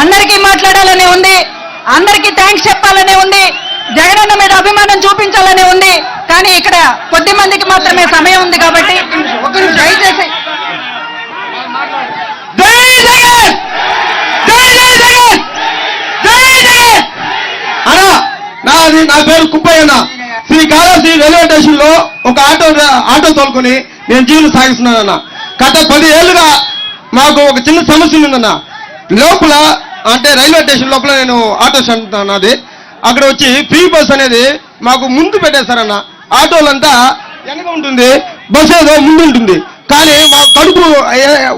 అందరికీ మాట్లాడాలనే ఉంది. అందరికీ థ్యాంక్స్ చెప్పాలనే ఉంది. జగనన్న మీద అభిమానం చూపించాలనే ఉంది. కానీ ఇక్కడ కొద్ది మందికి మాత్రమే సమయం ఉంది కాబట్టి ఒక దయచేసి జై జగన్! నాది నా పేరు కుప్పయ్యన్న శ్రీకాళహస్తి రైల్వే స్టేషన్లో ఒక ఆటో ఆటో తోలుకొని నేను జీవనం సాగిస్తున్నానన్న. గత పది ఏళ్ళుగా మాకు ఒక చిన్న సమస్య ఉందన్న లోపల అంటే రైల్వే స్టేషన్ లోపల నేను ఆటో స్టాండ్ అన్నది అక్కడ వచ్చి ఫ్రీ బస్ అనేది మాకు ముందు పెట్టేశారన్న. ఆటోలంతా వెనక ఉంటుంది బస్ ఏదో ముందు ఉంటుంది. కానీ మా కడుపు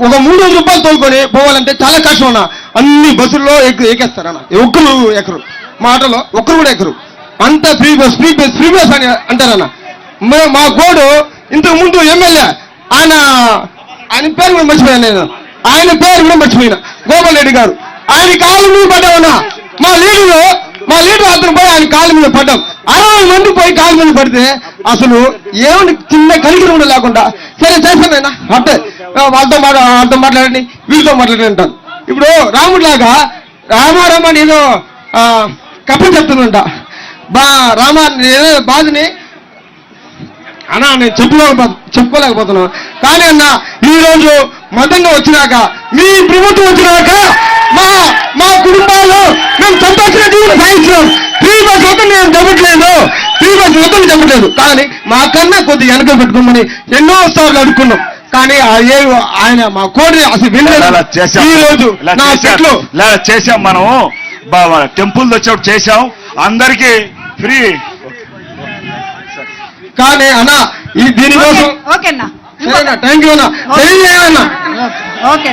ఒక మూడు వందల రూపాయలు తోలుకొని పోవాలంటే చాలా కష్టం అన్న. అన్ని బస్సుల్లో ఎక్కి ఎక్కేస్తారన్న. ఒక్కరు ఎక్కరు. మా ఆటోలో ఒక్కరు కూడా ఎక్కరు. అంత free bus free bus free bus అని అంటారన్న. మా- మా గోడు ఇంతకు ముందు ఎమ్మెల్యే ఆయన ఆయన పేరు కూడా మర్చిపోయాను నేను. ఆయన పేరు కూడా మర్చిపోయిన. గోపాల్ రెడ్డి గారు. ఆయన కాళ్ళ మీద పడ్డామన్నా మా లీడరు మా లీడర్ అతను పోయి ఆయన కాళ్ళ మీద పడ్డాం. అరవై మంది పోయి కాళ్ళ మీద పడితే అసలు ఏమని చిన్న కలిగి కూడా లేకుండా సరే చేస్తానైనా అంటే వాళ్ళతో మాట వాళ్ళతో మాట్లాడండి వీళ్ళతో మాట్లాడండి అంటాను. ఇప్పుడు రాముడిలాగా రామారామ నేను ఏదో ఆ, కప్పని చెప్తుందంట. బా రామా ఏదో బాధని అన్నా నేను చెప్పుకోలేక చెప్పుకోలేకపోతున్నాను కానీ అన్న ఈ రోజు మతంగా వచ్చినాక మీ ప్రభుత్వం వచ్చినాక మా మా కుటుంబాలు మేము సంతోషంగా జీవనం సాగించినాం ఫ్రీ బస్ వద్ద నేను చెప్పట్లేదు. ఫ్రీ బస్ వద్ద చెప్పట్లేదు. కానీ మా కన్నా కొద్ది వెనక పెట్టుకోమని ఎన్నో సార్లు అడుక్కున్నాం. కానీ ఆ ఏ ఆయన మా కోడి అసలు వినలేదు. ఈ రోజు నా. చెట్లు. చేశాం మనం టెంపుల్ వచ్చేప్పుడు చేశాం. అందరికి ఫ్రీ. కానీ అన్న ఈ దీనికోసం ఓకే అన్నా. థ్యాంక్ యూ అన్న. తెలియజేయాలన్నా ఓకే.